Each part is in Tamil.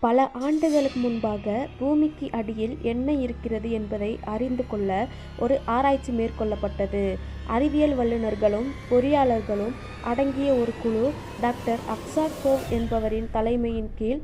பல ஆண்டுகளுக்கு முன்பாக பூமிக்கு அடியில் என்ன இருக்கிறது என்பதை அறிந்து கொள்ள ஒரு ஆராய்ச்சி மேற்கொள்ளப்பட்டது. அறிவியல் வல்லுநர்களும் பொறியாளர்களும் அடங்கிய ஒரு குழு டாக்டர் அக்சாகோவ் என்பவரின் தலைமையின் கீழ்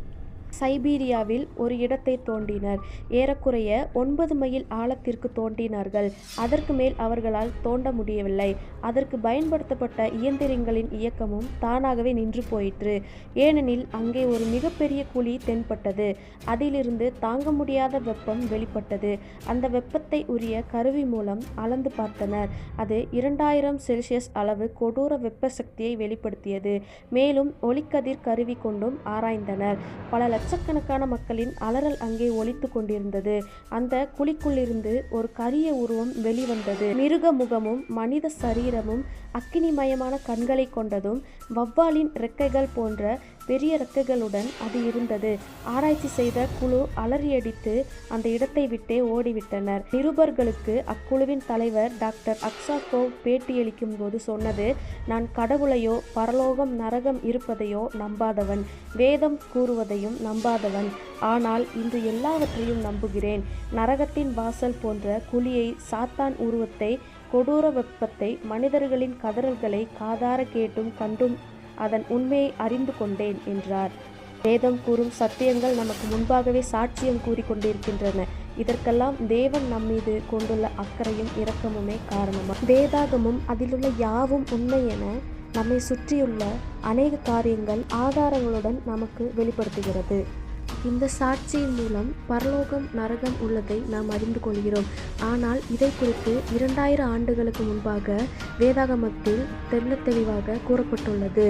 சைபீரியாவில் ஒரு இடத்தை தோண்டினர். ஏறக்குறைய ஒன்பது மைல் ஆழத்திற்கு தோண்டினார்கள். அதற்கு மேல் அவர்களால் தோண்ட முடியவில்லை. அதற்கு பயன்படுத்தப்பட்ட இயந்திரங்களின் இயக்கமும் தானாகவே நின்று போயிற்று. ஏனெனில் அங்கே ஒரு மிகப்பெரிய குழி தென்பட்டது. அதிலிருந்து தாங்க முடியாத வெப்பம் வெளிப்பட்டது. அந்த வெப்பத்தை உரிய கருவி மூலம் அளந்து பார்த்தனர். அது இரண்டாயிரம் செல்சியஸ் அளவு கொடூர வெப்ப சக்தியை வெளிப்படுத்தியது. மேலும் ஒளிக்கதிர் கருவி கொண்டும் ஆராய்ந்தனர். பல லட்சக்கணக்கான மக்களின் அலறல் அங்கே ஒலித்து கொண்டிருந்தது. அந்த குழிக்குள்ளிருந்து ஒரு கரிய உருவம் வெளிவந்தது. மிருக முகமும் மனித சரீரமும் அக்கினிமயமான கண்களை கொண்டதும் வவ்வாலின் ரெக்கைகள் போன்ற பெரிய ரெக்கைகளுடன் அது இருந்தது. ஆராய்ச்சி செய்த குழு அலறியடித்து அந்த இடத்தை விட்டே ஓடிவிட்டனர். நிருபர்களுக்கு அக்குழுவின் தலைவர் டாக்டர் அக்சாகோவ் பேட்டியளிக்கும் போது சொன்னது நான் கடவுளையோ பரலோகம் நரகம் இருப்பதையோ நம்பாதவன். வேதம் கூறுவதையும் நம்பாதவன். ஆனால் இன்று எல்லாவற்றையும் நம்புகிறேன். நரகத்தின் வாசல் போன்ற குழியை சாத்தான் உருவத்தை கொடூர வெப்பத்தை மனிதர்களின் கதறல்களை காதார கேட்டும் கண்டும் அதன் உண்மையை அறிந்து கொண்டேன் என்றார். வேதம் கூறும் சத்தியங்கள் நமக்கு முன்பாகவே சாட்சியம் கூறிக்கொண்டிருக்கின்றன இதற்கெல்லாம் தேவன் நம்மீது கொண்டுள்ள அக்கறையும் இரக்கமுமே காரணமாக வேதாகமும் அதிலுள்ள யாவும் உண்மை என நம்மை சுற்றியுள்ள அநேக காரியங்கள் ஆதாரங்களுடன் நமக்கு வெளிப்படுத்துகிறது. இந்த சாட்சியின் மூலம் பரலோகம் நரகம் உள்ளதை நாம் அறிந்து கொள்கிறோம். ஆனால் இதை குறித்து இரண்டாயிரம் ஆண்டுகளுக்கு முன்பாக வேதாகமத்தில் தெள்ள தெளிவாக கூறப்பட்டுள்ளது.